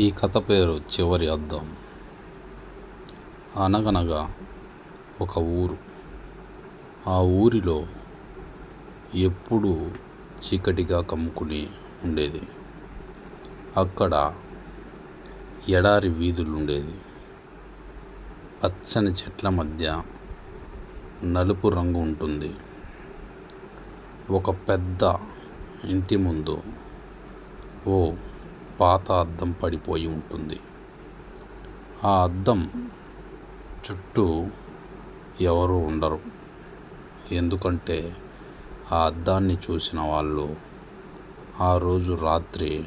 ఈ కథ పేరు చివరి అద్దం. అనగనగా ఒక ఊరు. ఆ ఊరిలో ఎప్పుడూ చీకటిగా కమ్ముకుని ఉండేది. అక్కడ ఎడారి వీధులు ఉండేది పచ్చని చెట్ల మధ్య నలుపు రంగు ఉంటుంది. ఒక పెద్ద ఇంటి ముందు ఓ పాత అద్దం పడిపోయి ఉంటుంది. ఆ అద్దం చుట్టూ ఎవరు ఉండరు. ఎందుకంటే ఆ అద్దాన్ని చూసిన వాళ్ళు ఆ రోజు రాత్రి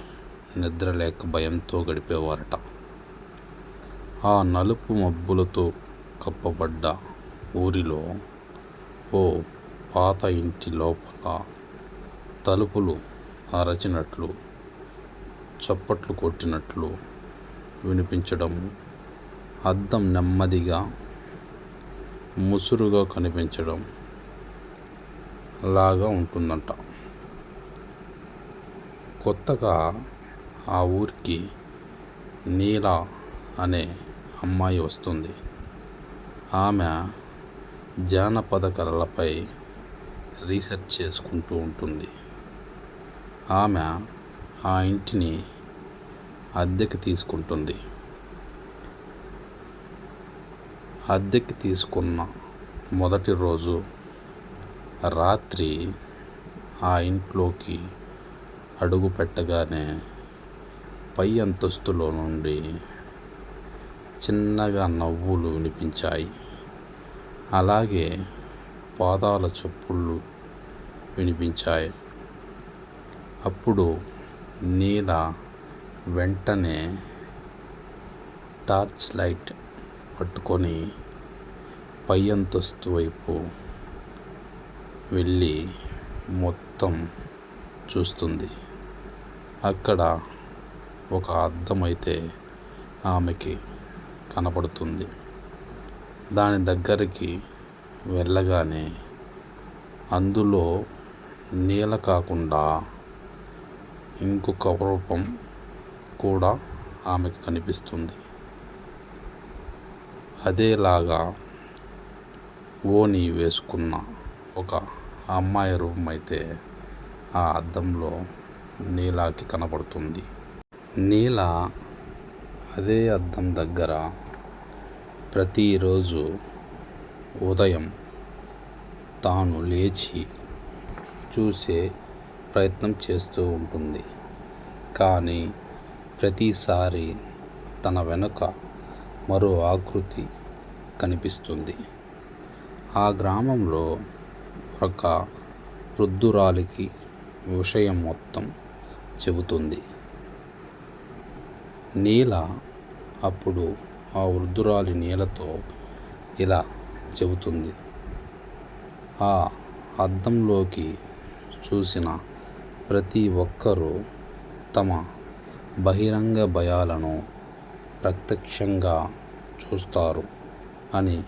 నిద్ర లేక భయంతో గడిపేవారట. ఆ నలుపు మబ్బులతో కప్పబడ్డ ఊరిలో ఓ పాత ఇంటి లోపల తలుపులు అరచినట్లు చప్పట్లు కొట్టినట్లు వినిపించడం అద్దం నెమ్మదిగా ముసురుగా కనిపించడం లాగా ఉంటుందంట. కొత్తగా ఆ ఊరికి నీల అనే అమ్మాయి వస్తుంది. ఆమె జానపద కళలపై రీసెర్చ్ చేసుకుంటూ ఉంటుంది. ఆమె ఆ ఇంటిని అద్దెకి తీసుకుంటుంది. అద్దెకి తీసుకున్న మొదటి రోజు రాత్రి ఆ ఇంట్లోకి అడుగు పెట్టగానే పై అంతస్తులో నుండి చిన్నగా నవ్వులు వినిపించాయి. అలాగే పాదాల చప్పుళ్ళు వినిపించాయి. అప్పుడు నీల వెంటనే టార్చ్ లైట్ పట్టుకొని పై అంతస్తు వైపు వెళ్ళి మొత్తం చూస్తుంది. అక్కడ ఒక అద్దం అయితే ఆమెకి కనపడుతుంది. దాని దగ్గరికి వెళ్ళగానే అందులో నీల కాకుండా ఇంకొక రూపం కూడా ఆమెకు కనిపిస్తుంది. అదేలాగా ఓని వేసుకున్న ఒక అమ్మాయి రూపం అయితే ఆ అద్దంలో నీలాకి కనపడుతుంది నీల అదే అద్దం దగ్గర ప్రతిరోజు ఉదయం తాను లేచి చూసే ప్రయత్నం చేస్తూ ఉంటుంది. కానీ ప్రతిసారి తన వెనుక మరో ఆకృతి కనిపిస్తుంది. ఆ గ్రామంలో ఒక వృద్ధురాలికి విషయం మొత్తం చెబుతుంది. నీల అప్పుడు ఆ వృద్ధురాలి నీలతో ఇలా చెబుతుంది. ఆ అద్దంలోకి చూసిన ప్రతి ఒక్కరూ తమ బహిరంగ భయాలను ప్రత్యక్షంగా చూస్తారు అని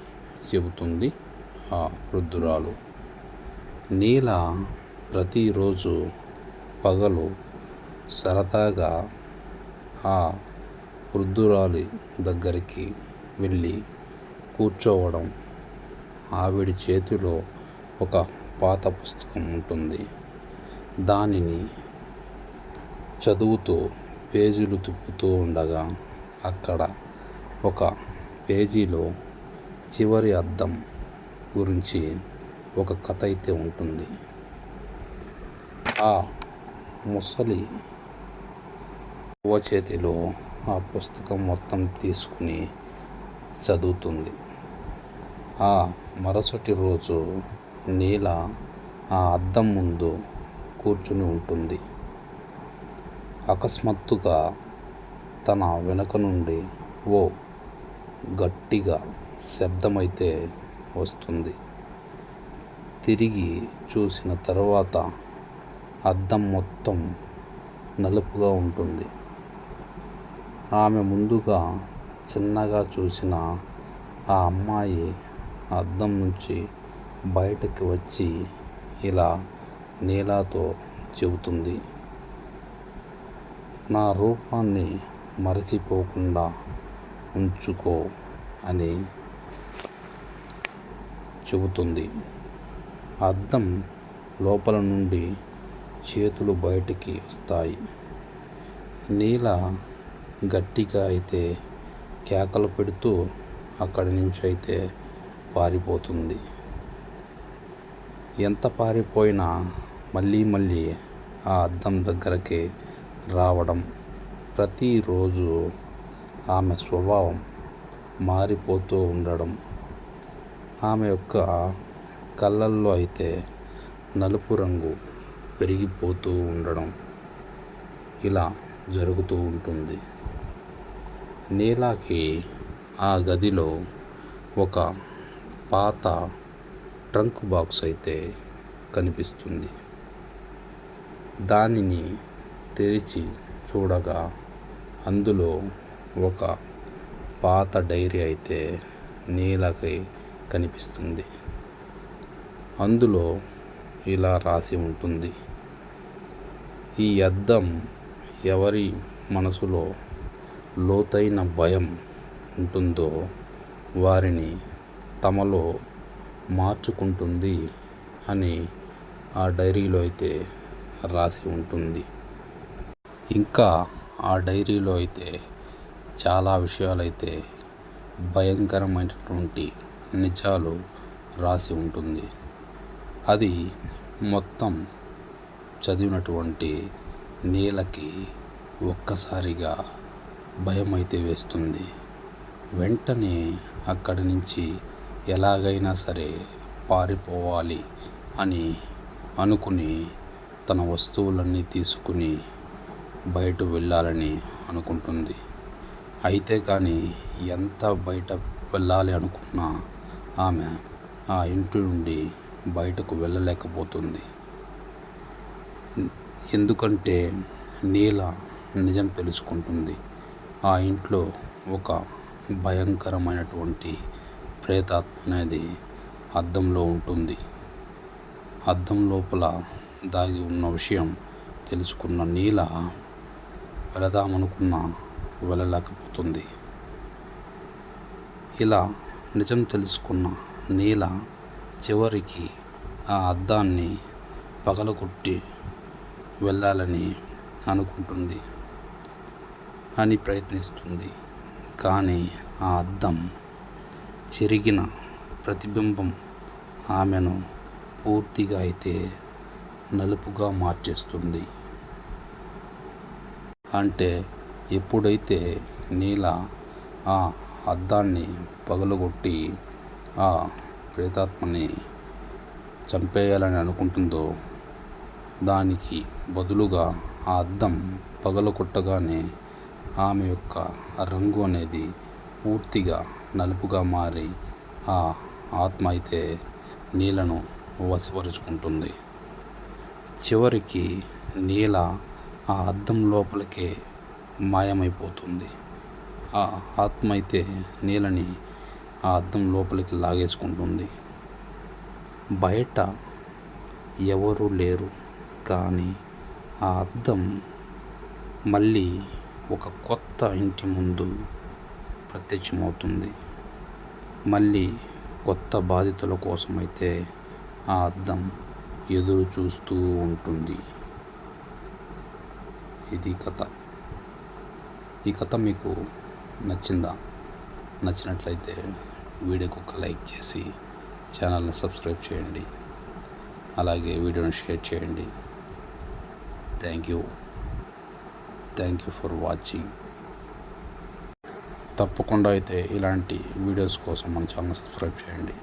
చెబుతుంది ఆ వృద్ధురాలు. నీల ప్రతిరోజు పగలు సరదాగా ఆ వృద్ధురాలి దగ్గరికి వెళ్ళి కూర్చోవడం ఆవిడ చేతిలో ఒక పాత పుస్తకం ఉంటుంది. దానిని చదువుతూ పేజీలు తిప్పుతూ ఉండగా అక్కడ ఒక పేజీలో చివరి అద్దం గురించి ఒక కథ అయితే ఉంటుంది. ఆ ముసలి చేతిలో ఆ పుస్తకం మొత్తం తీసుకుని చదువుతుంది. ఆ మరుసటి రోజు నీల ఆ అద్దం ముందు కూర్చుని ఉంటుంది. అకస్మాత్తుగా తన వెనుక నుండి ఓ గట్టిగా శబ్దమైతే వస్తుంది. తిరిగి చూసిన తర్వాత అద్దం మొత్తం నలుపుగా ఉంటుంది. ఆమె ముందుగా చిన్నగా చూసిన ఆ అమ్మాయి అద్దం నుంచి బయటకు వచ్చి ఇలా నీలాతో చెబుతుంది. నా రూపాన్ని మరచిపోకుండా ఉంచుకో అని చెబుతుంది. అద్దం లోపల నుండి చేతులు బయటికి వస్తాయి. నీల గట్టిగా అయితే కేకలు పెడుతూ అక్కడి నుంచి అయితే పారిపోతుంది. ఎంత పారిపోయినా మళ్ళీ మళ్ళీ ఆ అద్దం దగ్గరకే రావడం ప్రతిరోజు ఆమె స్వభావం మారిపోతూ ఉండడం. ఆమె యొక్క కళ్ళల్లో అయితే నలుపు రంగు పెరిగిపోతూ ఉండడం ఇలా జరుగుతూ ఉంటుంది. నీలాకి ఆ గదిలో ఒక పాత ట్రంక్ బాక్స్ అయితే కనిపిస్తుంది. దానిని తెరిచి చూడగా అందులో ఒక పాత డైరీ అయితే నీలకై కనిపిస్తుంది. అందులో ఇలా రాసి ఉంటుంది. ఈ అద్దం ఎవరి మనసులో లోతైన భయం ఉంటుందో వారిని తమలో మార్చుకుంటుంది అని ఆ డైరీలో అయితే రాసి ఉంటుంది. ఇంకా ఆ డైరీలో అయితే చాలా విషయాలైతే భయంకరమైనటువంటి నిజాలు రాసి ఉంటుంది. అది మొత్తం చదివినటువంటి నీలకి ఒక్కసారిగా భయం అయితే వేస్తుంది. వెంటనే అక్కడి నుంచి ఎలాగైనా సరే పారిపోవాలి అని అనుకుని తన వస్తువులన్నీ తీసుకుని బయట వెళ్ళాలని అనుకుంటుంది. అయితే కానీ ఎంత బయట వెళ్ళాలి అనుకున్నా ఆమె ఆ ఇంటి నుండి బయటకు వెళ్ళలేకపోతుంది. ఎందుకంటే నీల నిజం తెలుసుకుంటుంది. ఆ ఇంట్లో ఒక భయంకరమైనటువంటి ప్రేతాత్మ అనేది అద్దంలో ఉంటుంది. అద్దం లోపల దాగి ఉన్న విషయం తెలుసుకున్న నీల వెళదామనుకున్న వెళ్ళలేకపోతుంది. ఇలా నిజం తెలుసుకున్న నీల చివరికి ఆ అద్దాన్ని పగలగొట్టి వెళ్ళాలని అనుకుంటుంది. అని ప్రయత్నిస్తుంది. కానీ ఆ అద్దం చెరిగిన ప్రతిబింబం ఆమెను పూర్తిగా అయితే నలుపుగా మార్చేస్తుంది. అంటే ఎప్పుడైతే నీల ఆ అద్దాన్ని పగలగొట్టి ఆ ప్రేతాత్మని చంపేయాలని అనుకుంటుందో దానికి బదులుగా ఆ అద్దం పగలగొట్టగానే ఆమె యొక్క రంగు అనేది పూర్తిగా నలుపుగా మారి ఆ ఆత్మ అయితే నీలను వశపరుచుకుంటుంది. చివరికి నీల ఆ అద్దం లోపలికే మాయమైపోతుంది. ఆ ఆత్మ అయితే నీలని ఆ అద్దం లోపలికి లాగేసుకుంటుంది. బయట ఎవరూ లేరు కానీ ఆ అద్దం మళ్ళీ ఒక కొత్త ఇంటి ముందు ప్రత్యక్షమవుతుంది. మళ్ళీ కొత్త బాధితుల కోసమైతే ఆ అద్దం ఎదురు చూస్తూ ఉంటుంది. ఇది కథ. ఈ కథ మీకు నచ్చిందా? నచ్చినట్లయితే వీడియోకి ఒక లైక్ చేసి ఛానల్ని సబ్స్క్రైబ్ చేయండి. అలాగే వీడియోని షేర్ చేయండి. Thank you. Thank you for watching. తప్పకుండా అయితే ఇలాంటి వీడియోస్ కోసం మన ఛానల్ సబ్స్క్రైబ్ చేయండి.